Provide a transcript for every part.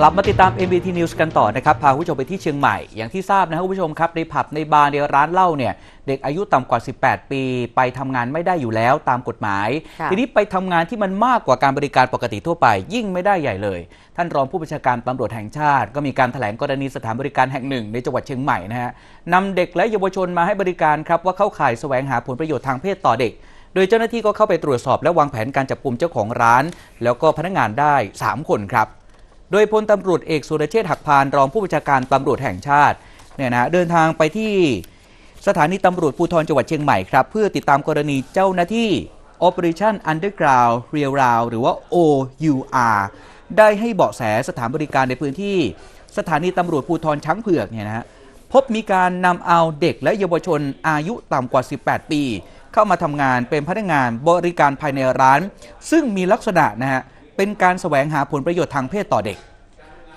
กลับมาติดตาม MBT News กันต่อนะครับ พาคุณผู้ชมไปที่เชียงใหม่ อย่างที่ทราบนะครับคุณผู้ชมครับ ในผับในบาร์ในร้านเหล้าเนี่ย เด็กอายุต่ำกว่า 18 ปี ไปทำงานไม่ได้อยู่แล้วตามกฎหมาย ค่ะ ทีนี้ไปทำงานที่มันมากกว่าการบริการปกติทั่วไป ยิ่งไม่ได้ใหญ่เลย ท่านรองผู้บัญชาการตำรวจแห่งชาติ ก็มีการแถลงกรณีสถานบริการแห่งหนึ่ง ในจังหวัดเชียงใหม่นะฮะนำเด็กและเยาวชนมาให้บริการครับว่าเข้าข่ายแสวงหาผลประโยชน์ทางเพศต่อเด็ก โดยเจ้าหน้าที่ก็เข้าไปตรวจสอบและวางแผนการจับกลุ่มเจ้าของร้าน แล้วก็พนักงานได้ 3 คนครับ โดยพลตำรวจเอกสุรเชษฐ์หักพานรองผู้บัญชาการตำรวจแห่งชาติเนี่ยนะเดินทางไปที่สถานีตำรวจภูธรจังหวัดเชียงใหม่ครับ เพื่อติดตามกรณีเจ้าหน้าที่ Operation Underground Real Round หรือว่า OUR ได้ให้เบาะแสสถานบริการในพื้นที่ สถานีตำรวจภูธรช้างเผือกเนี่ยนะฮะพบมีการนำเอาเด็กและเยาวชนอายุต่ำกว่า 18 ปี เข้ามาทำงานเป็นพนักงานบริการภายในร้าน ซึ่งมีลักษณะนะฮะ เป็นการแสวงหาผลประโยชน์ทางเพศต่อเด็ก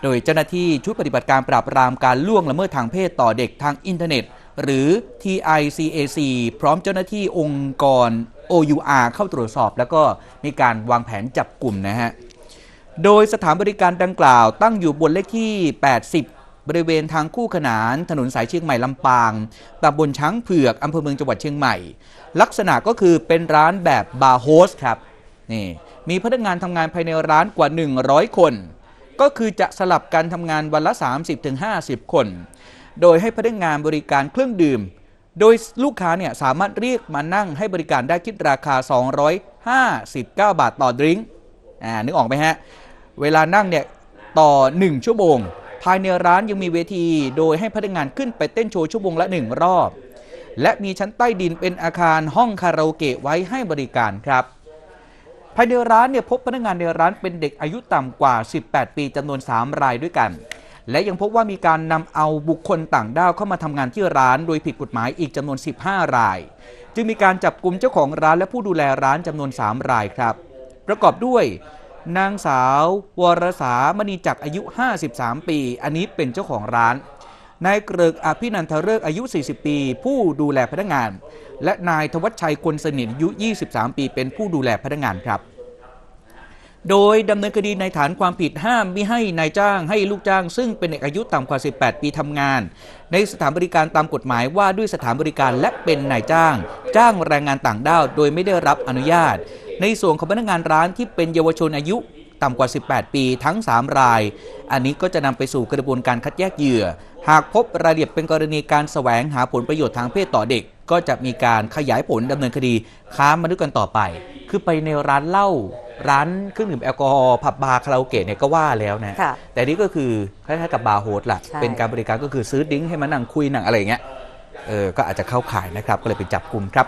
โดยเจ้าหน้าที่ชุดปฏิบัติการปราบปรามการล่วงละเมิดทางเพศต่อเด็กทางอินเทอร์เน็ต หรือ TICAC พร้อมเจ้าหน้าที่องค์กร OUR เข้าตรวจสอบ แล้วก็มีการวางแผนจับกลุ่มนะฮะ โดยสถานบริการดังกล่าว ตั้งอยู่บนเลขที่ 80บริเวณทางคู่ขนานถนนสายเชียงใหม่ลำปางตำบลช้างเผือกอำเภอเมืองจังหวัดเชียงใหม่ ลักษณะก็คือเป็นร้านแบบบาร์โฮสครับ นี่ มีพนักงานทำงานภายในร้านกว่า 100 คน ก็คือจะสลับกันทำงานวันละ 30-50 คน โดยให้พนักงานบริการเครื่องดื่ม โดยลูกค้าเนี่ยสามารถเรียกมานั่งให้บริการได้คิดราคา 259 บาทต่อดริงก์อ่านึกออกไหมฮะ เวลานั่งเนี่ยต่อ 1 ชั่วโมง ภายในร้านยังมีเวที โดยให้พนักงานขึ้นไปเต้นโชว์ชั่วโมงละ 1 รอบ และมีชั้นใต้ดินเป็นอาคารห้องคาราโอเกะไว้ให้บริการครับ ภายในร้านเนี่ยพบพนักงานในร้านเป็นเด็กอายุต่ำกว่า 18 ปีจำนวน 3 รายด้วยกัน และยังพบว่ามีการนำเอาบุคคลต่างด้าวเข้ามาทำงานที่ร้าน โดยผิดกฎหมายอีกจำนวน 15 ราย จึงมีการจับกลุ่มเจ้าของร้านและผู้ดูแลร้านจำนวน 3 รายครับ ประกอบด้วยนางสาว วรสามณีจักรอายุ 53 ปี อันนี้เป็นเจ้าของร้าน นายเกริกอภินันทฤกษ์อายุ 40 ปี ผู้ดูแลพนักงาน และนายธวัชชัยคนสนิทอายุ 23 ปี เป็นผู้ดูแลพนักงานครับ โดยดำเนินคดีในฐานความผิดห้ามมิให้นายจ้างให้ลูกจ้าง ซึ่งเป็นเด็กอายุต่ำกว่า 18 ปีทำงาน ในสถานบริการตามกฎหมายว่าด้วยสถานบริการและเป็นนายจ้าง จ้างแรงงานต่างด้าว โดยไม่ได้รับอนุญาต ในส่วนของพนักงานร้านที่เป็นเยาวชนอายุ ต่ำกว่า 18 ปีทั้ง 3 ราย อันนี้ก็จะนำไปสู่กระบวนการคัดแยกเหยื่อ หากพบรายละเอียดเป็นกรณีการแสวงหาผลประโยชน์ทางเพศต่อเด็ก ก็จะมีการขยายผลดำเนินคดีค้ามนุษย์กันต่อไป คือไปในร้านเหล้าร้านเครื่องดื่มแอลกอฮอล์ผับบาร์คาราโอเกะเนี่ยก็ว่าแล้วนะค่ะแต่นี่ก็คือคล้ายๆกับบาร์โฮสล่ะใช่เป็นการบริการก็คือซื้อดิ้งให้มานั่งคุยนั่งอะไรอย่างเงี้ยเออก็อาจจะเข้าข่ายนะครับก็เลยไปจับกลุ่มครับ